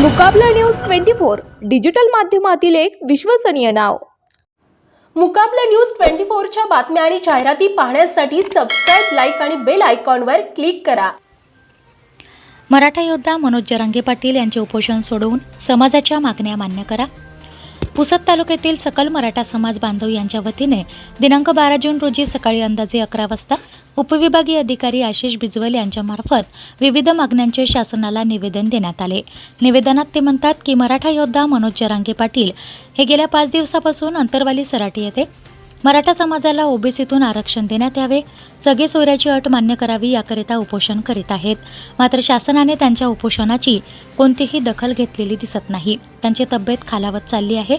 मुकाबला news twenty four digital माध्यमातील एक विश्वसनीय नाव. मुकाबला न्यूज ट्वेंटी फोरच्या बातम्या आणि जाहिराती पाहण्यासाठी सबस्क्राईब लाईक आणि बेल आयकॉनवर क्लिक करा. मराठा योद्धा मनोज जरांगे पाटील यांचे उपोषण सोडवून समाजाच्या मागण्या मान्य करा. पुसद तालुक्यातील सकल मराठा समाज बांधव यांच्या वतीने दिनांक बारा जून रोजी सकाळी अंदाजे अकरा वाजता उपविभागीय अधिकारी आशिष बिजवल यांच्यामार्फत विविध मागण्यांचे शासनाला निवेदन देण्यात आले. निवेदनात ते म्हणतात की मराठा योद्धा मनोज जरांगे पाटील हे गेल्या पाच दिवसापासून अंतरवाली सराटी येथे मराठा समाजाला ओबीसीतून आरक्षण देण्यात यावे सगळे सोयऱ्याची अट मान्य करावी याकरिता उपोषण करीत आहेत. मात्र शासनाने त्यांच्या उपोषणाची कोणतीही दखल घेतलेली दिसत नाही. त्यांची तब्येत खालावत चालली आहे.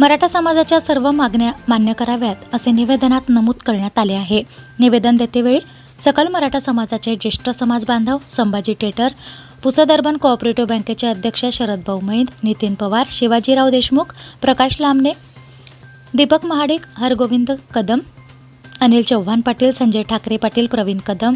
मराठा समाजाच्या सर्व मागण्या मान्य कराव्यात असे निवेदनात नमूद करण्यात आले आहे. निवेदन देतेवेळी सकल मराठा समाजाचे ज्येष्ठ समाज बांधव संभाजी टेटर पुसद अर्बन कोऑपरेटिव्ह बँकेचे अध्यक्ष शरदभाऊ मैद नितीन पवार शिवाजीराव देशमुख प्रकाश लांबणे दीपक महाडिक हरगोविंद कदम अनिल चव्हाण पाटील संजय ठाकरे पाटील प्रवीण कदम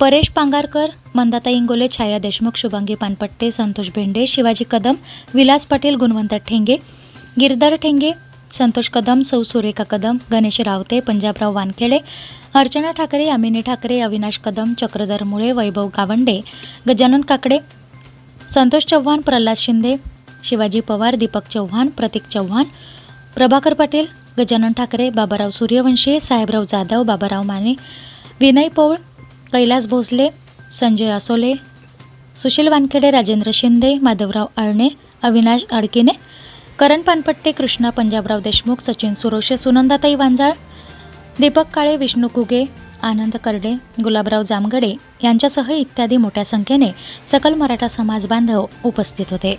परेश पांगारकर मंदाता इंगोले छाया देशमुख शुभांगी पानपट्टे संतोष भेंडे शिवाजी कदम विलास पाटील गुणवंत ठेंगे गिरधर ठेंगे संतोष कदम सौ सुरेखा कदम गणेश रावते पंजाबराव वानखेडे अर्चना ठाकरे यामिनी ठाकरे अविनाश कदम चक्रधर मुळे वैभव गावंडे गजानन काकडे संतोष चव्हाण प्रल्हाद शिंदे शिवाजी पवार दीपक चव्हाण प्रतीक चव्हाण प्रभाकर पाटील गजानन ठाकरे बाबाराव सूर्यवंशी साहेबराव जाधव बाबाराव माने विनय पौळ कैलास भोसले संजय आसोले सुशील वानखेडे राजेंद्र शिंदे माधवराव अळणे अविनाश अडकिने करण पानपट्टे कृष्णा पंजाबराव देशमुख सचिन सुरोशे सुनंदाताई वांजाळ दीपक काळे विष्णू कुगे आनंद कर्डे गुलाबराव जामगडे यांच्यासह इत्यादी मोठ्या संख्येने सकल मराठा समाज बांधव उपस्थित होते.